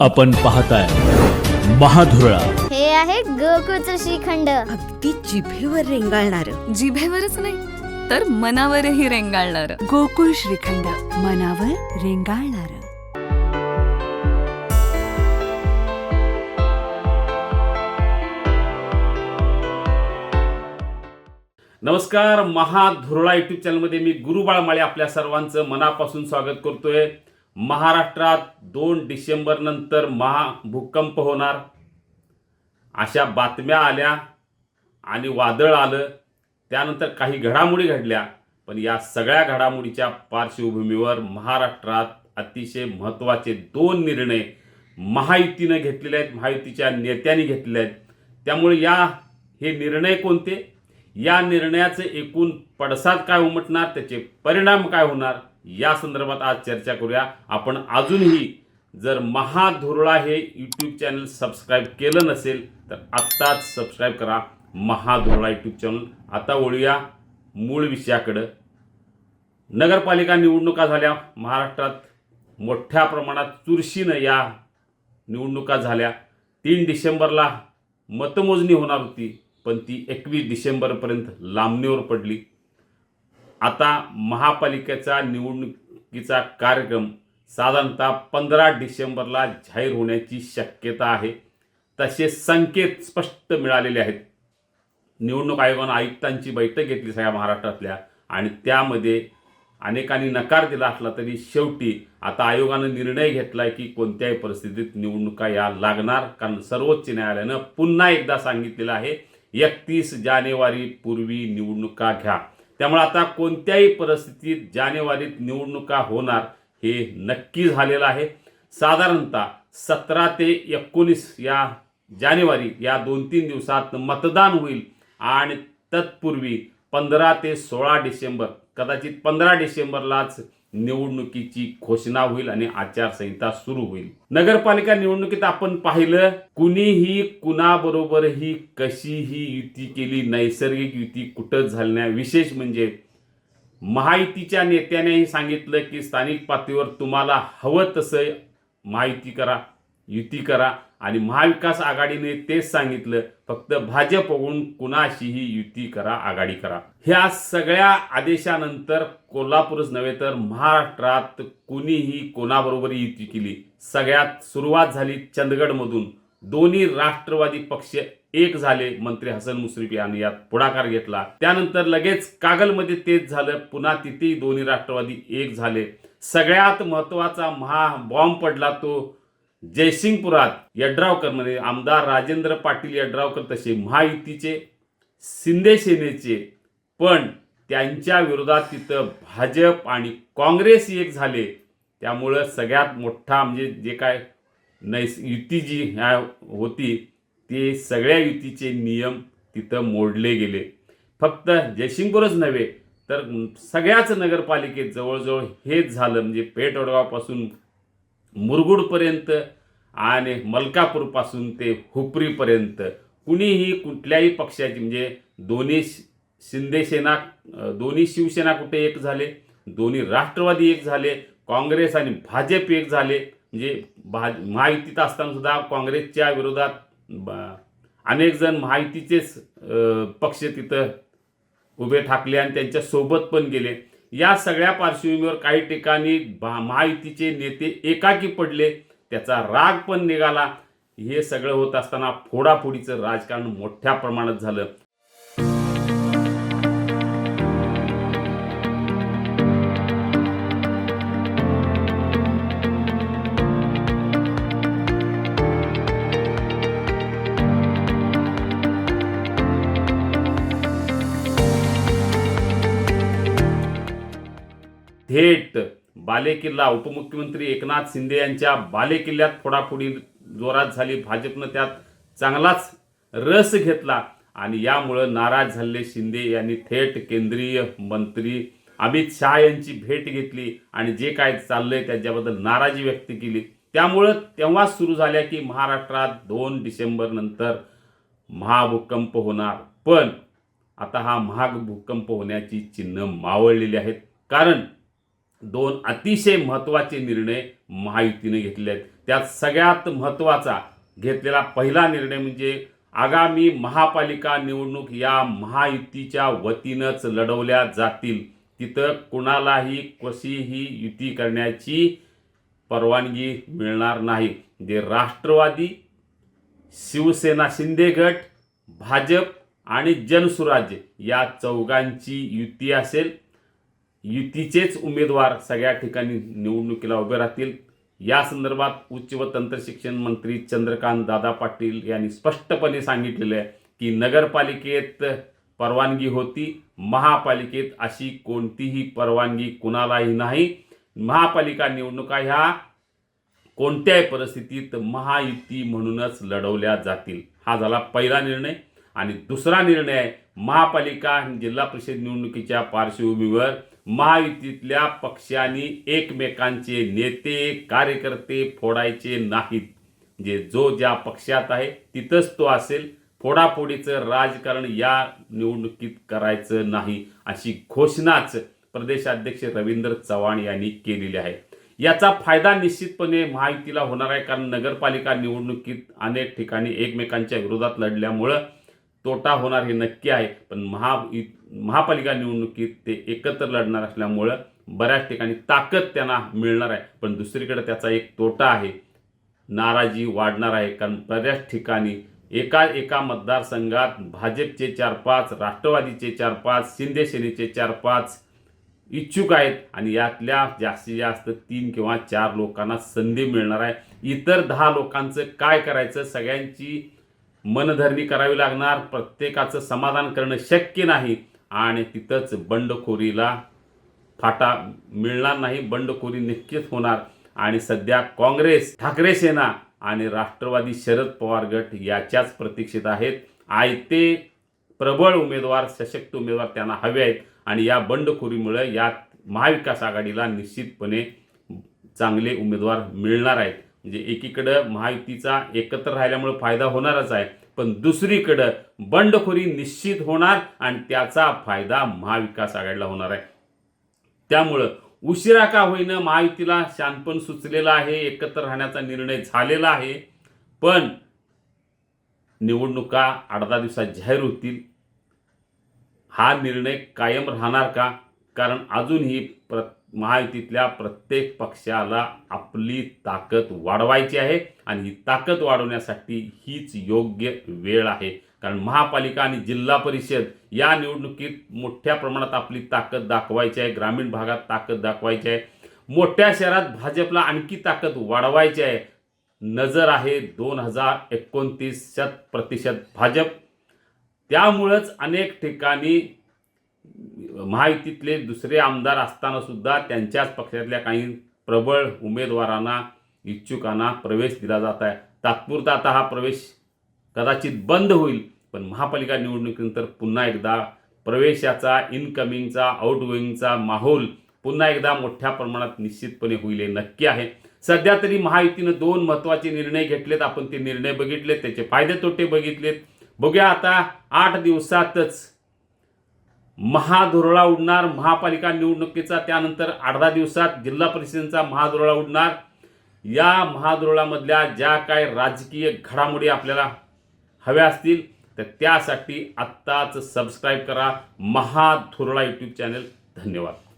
आपण पाहताय महाधुरळा. हे आहे गोकुळचं श्रीखंड. अगदी जिभेवर रेंगाळणार. जिभेवरच नाही तर मनावरही रेंगाळणार. गोकुळ श्रीखंड मनावर रेंगाळणार. नमस्कार महाधुरळा युट्यूब चॅनलमध्ये मी गुरुबाळ माळे आपल्या सर्वांचं मनापासून स्वागत करतोय. महाराष्ट्रात दोन डिसेंबरनंतर महाभूकंप होणार. अशा बातम्या आल्या आणि वादळ आलं. त्यानंतर काही घडामोडी घडल्या पण या सगळ्या घडामोडीच्या पार्श्वभूमीवर महाराष्ट्रात अतिशय महत्त्वाचे दोन निर्णय महायुतीनं घेतलेले आहेत महायुतीच्या नेत्यांनी घेतलेले आहेत. त्यामुळे या हे निर्णय कोणते? या निर्णयाचे एकूण पडसाद काय उमटणार? त्याचे परिणाम काय होणार? या संदर्भात आज चर्चा करूया. आपण अजूनही जर महाधुरळा हे यूट्यूब चॅनल सबस्क्राईब केलं नसेल तर आत्ताच सबस्क्राईब करा महाधुरळा यूट्यूब चॅनल आता वळूया मूळ विषयाकडं. नगरपालिका निवडणुका झाल्या. महाराष्ट्रात मोठ्या प्रमाणात चुरशीनं या निवडणुका झाल्या. तीन डिसेंबरला मतमोजणी होणार होती पण ती एकवीस डिसेंबरपर्यंत लांबणीवर पडली. आता महापालिकेचा निवडणुकीचा कार्यक्रम साधारणतः पंधरा डिसेंबरला जाहीर होण्याची शक्यता आहे. तसे संकेत स्पष्ट मिळालेले आहेत. निवडणूक आयोगानं आयुक्तांची बैठक घेतली सगळ्या महाराष्ट्रातल्या आणि त्यामध्ये अनेकांनी नकार दिला असला तरी शेवटी आता आयोगानं निर्णय घेतला आहे की कोणत्याही परिस्थितीत निवडणुका या लागणार कारण सर्वोच्च न्यायालयानं पुन्हा एकदा सांगितलेलं आहे एकतीस जानेवारी पूर्वी निवडणुका घ्या. त्यामुळे आता कोणत्याही परिस्थितीत जानेवारीत निवडणुका होणार हे नक्की झालेलं आहे. साधारणतः सतरा ते एकोणीस या जानेवारी या दोन तीन दिवसात मतदान होईल आणि तत्पूर्वी पंधरा ते सोळा डिसेंबर कदाचित पंधरा डिसेंबरलाच निवडणुकीची घोषणा होईल आणि आचारसंहिता सुरू होईल. नगरपालिका निवडणुकीत आपण पाहिलं कुणीही कुणाबरोबरही कशीही युती केली नैसर्गिक युती कुठं झाली नाही. विशेष म्हणजे महायुतीच्या नेत्यानेही सांगितलं की स्थानिक पातळीवर तुम्हाला हवं तसं माहिती करा. युती करा आणि महाविकास आघाडीने तेच सांगितलं फक्त भाजपकडून कुणाशीही युती करा आघाडी करा. ह्या सगळ्या आदेशानंतर कोल्हापूरच नव्हे तर महाराष्ट्रात कुणीही कोणाबरोबर युती केली. सगळ्यात सुरुवात झाली चंदगडमधून. दोन्ही राष्ट्रवादी पक्ष एक झाले मंत्री हसन मुश्रीफ यांनी यात पुढाकार घेतला. त्यानंतर लगेच कागलमध्ये तेच झालं पुन्हा तिथेही दोन्ही राष्ट्रवादी एक झाले. सगळ्यात महत्त्वाचा महा बॉम्ब पडला तो जयसिंगपुरात यड्रावकर आमदार राजेंद्र पाटील यड्रावकर तसे महायुतीचे शिंदे सेनेचे पण त्यांच्या विरोधात तिथं भाजप आणि काँग्रेस एक झाले. त्यामुळं सगळ्यात मोठा म्हणजे जे काय नैस युती जी ह्या होती ते सगळ्या युतीचे नियम तिथं मोडले गेले. फक्त जयसिंगपूरच नव्हे तर सगळ्याच नगरपालिकेत जवळजवळ हेच झालं. म्हणजे पेठ वडगावपासून मुरगुडपर्यंत आणि मलकापूरपासून ते हुपरीपर्यंत कुणीही कुठल्याही पक्षाची म्हणजे दोन्ही शि- दोन्ही शिवसेना कुठे एक झाले दोन्ही राष्ट्रवादी एक झाले काँग्रेस आणि भाजप एक झाले म्हणजे भा महायुतीत असतानासुद्धा काँग्रेसच्या विरोधात अनेक जण महायुतीचेच पक्ष तिथं उभे ठाकले आणि त्यांच्यासोबत पण गेले. या सगळ्या पार्श्वभूमीवर काही ठिकाणी भा- महायुतीचे नेते एकाकी पडले त्याचा राग पण निघाला. हे सगळं होत असताना फोडाफोडीचं राजकारण मोठ्या प्रमाणात झालं. थेट बालेकिल्ला उपमुख्यमंत्री एकनाथ शिंदे यांच्या बालेकिल्ल्यात फोडाफोडी जोरात झाली. भाजपनं त्यात चांगलाच रस घेतला आणि यामुळं नाराज झालेले शिंदे यांनी थेट केंद्रीय मंत्री अमित शहा यांची भेट घेतली आणि जे काय चाललंय त्याच्याबद्दल नाराजी व्यक्त केली. त्यामुळं तेव्हाच सुरू झाल्या की महाराष्ट्रात दोन डिसेंबर नंतर महाभूकंप होणार. पण आता हा महाभूकंप होण्याची चिन्ह मावळलेली आहेत. कारण दोन अतिशय महत्त्वाचे निर्णय महायुतीने घेतले आहेत. त्यात सगळ्यात महत्त्वाचा घेतलेला पहिला निर्णय म्हणजे आगामी महापालिका निवडणूक या महायुतीच्या वतीनंच लढवल्या जातील. तिथं कुणालाही कशीही युती करण्याची परवानगी मिळणार नाही. जे राष्ट्रवादी शिवसेना शिंदे गट भाजप आणि जनसुराज्य या चौघांची युती असेल युतीचेच उमेदवार सगळ्या ठिकाणी निवडणुकीला उभे राहतील. या संदर्भात उच्च व तंत्र शिक्षण मंत्री चंद्रकांत दादा पाटील यांनी स्पष्टपणे सांगितलेलं आहे की नगरपालिकेत परवानगी होती महापालिकेत अशी कोणतीही परवानगी कुणालाही नाही. महापालिका निवडणुका ह्या कोणत्याही परिस्थितीत महायुती म्हणूनच लढवल्या जातील. हा झाला पहिला निर्णय. आणि दुसरा निर्णय महापालिका जिल्हा परिषद निवडणुकीच्या पार्श्वभूमीवर महायुतीतल्या पक्षांनी एकमेकांचे नेते कार्यकर्ते फोडायचे नाहीत. जे जो ज्या पक्षात आहे तिथंच तो असेल. फोडाफोडीचं राजकारण या निवडणुकीत करायचं नाही अशी घोषणाच प्रदेशाध्यक्ष रवींद्र चव्हाण यांनी केलेली आहे. याचा फायदा निश्चितपणे महायुतीला होणार आहे कारण नगरपालिका निवडणुकीत अनेक ठिकाणी एकमेकांच्या विरोधात लढल्यामुळं तोटा होणार हे नक्की आहे. पण महा महापालिका निवडणुकीत ते एकत्र लढणार असल्यामुळं बऱ्याच ठिकाणी ताकद त्यांना मिळणार आहे. पण दुसरीकडे त्याचा एक तोटा आहे. नाराजी वाढणार आहे. कारण बऱ्याच ठिकाणी एका एका मतदारसंघात भाजपचे चार पाच राष्ट्रवादीचे चार पाच शिंदे सेनेचे चार पाच इच्छुक आहेत. आणि यातल्या जास्तीत जास्त तीन किंवा चार लोकांना संधी मिळणार आहे. इतर दहा लोकांचं काय करायचं? सगळ्यांची मनधरणी करावी लागणार प्रत्येकाचं समाधान करणं शक्य नाही आणि तिथंच बंडखोरीला फाटा मिळणार नाही बंडखोरी निश्चित होणार. आणि सध्या काँग्रेस ठाकरे सेना आणि राष्ट्रवादी शरद पवार गट याच्याच प्रतीक्षेत आहेत. आयते प्रबळ उमेदवार सशक्त उमेदवार त्यांना हवे आहेत. आणि या बंडखोरीमुळे या महाविकास आघाडीला निश्चितपणे चांगले उमेदवार मिळणार आहेत. म्हणजे एकीकडं महायुतीचा एकत्र राहिल्यामुळे फायदा होणारच आहे पण दुसरीकडं बंडखोरी निश्चित होणार आणि त्याचा फायदा महाविकास आघाडीला होणार आहे. त्यामुळं उशिरा का होईना महायुतीला शानपण सुचलेला आहे एकत्र राहण्याचा निर्णय झालेला आहे पण निवडणुका अर्धा दिवसात जाहीर होतील. हा निर्णय कायम राहणार का? कारण अजूनही प्र महायुतीतल्या प्रत्येक पक्षाला आपली ताकद वाढवायची आहे आणि ही ताकद वाढवण्यासाठी हीच योग्य वेळ आहे. कारण महापालिका आणि जिल्हा परिषद या निवडणुकीत मोठ्या प्रमाणात आपली ताकद दाखवायची आहे ग्रामीण भागात ताकद दाखवायची आहे. मोठ्या शहरात भाजपला आणखी ताकद वाढवायची आहे. नजर आहे दोन हजार एकोणतीस शत प्रतिशत भाजप. त्यामुळंच अनेक ठिकाणी महायुतीतले दुसरे आमदार असताना सुद्धा त्यांच्याच पक्षातल्या काही प्रबळ उमेदवारांना इच्छुकांना प्रवेश दिला जात आहे. तात्पुरता आता हा प्रवेश कदाचित बंद होईल पण महापालिका निवडणुकीनंतर पुन्हा एकदा प्रवेशाचा इनकमिंगचा आउटगोईंगचा माहोल पुन्हा एकदा मोठ्या प्रमाणात निश्चितपणे होईल हे नक्की आहे. सध्या तरी महायुतीनं दोन महत्त्वाचे निर्णय घेतलेत. आपण ते निर्णय बघितलेत त्याचे फायदे तोटे बघितलेत. बघूया आता आठ दिवसातच महादुरळा उडणार महापालिका निवडणुकीचा त्यानंतर अर्धा दिवसात जिल्हा परिषदेचा महादुरळा उडणार. या महादुरळामधल्या ज्या काय राजकीय घडामोडी आपल्याला हव्या असतील तर त्यासाठी आत्ताच सबस्क्राईब करा. महाधुरळा यूट्यूब चॅनल धन्यवाद.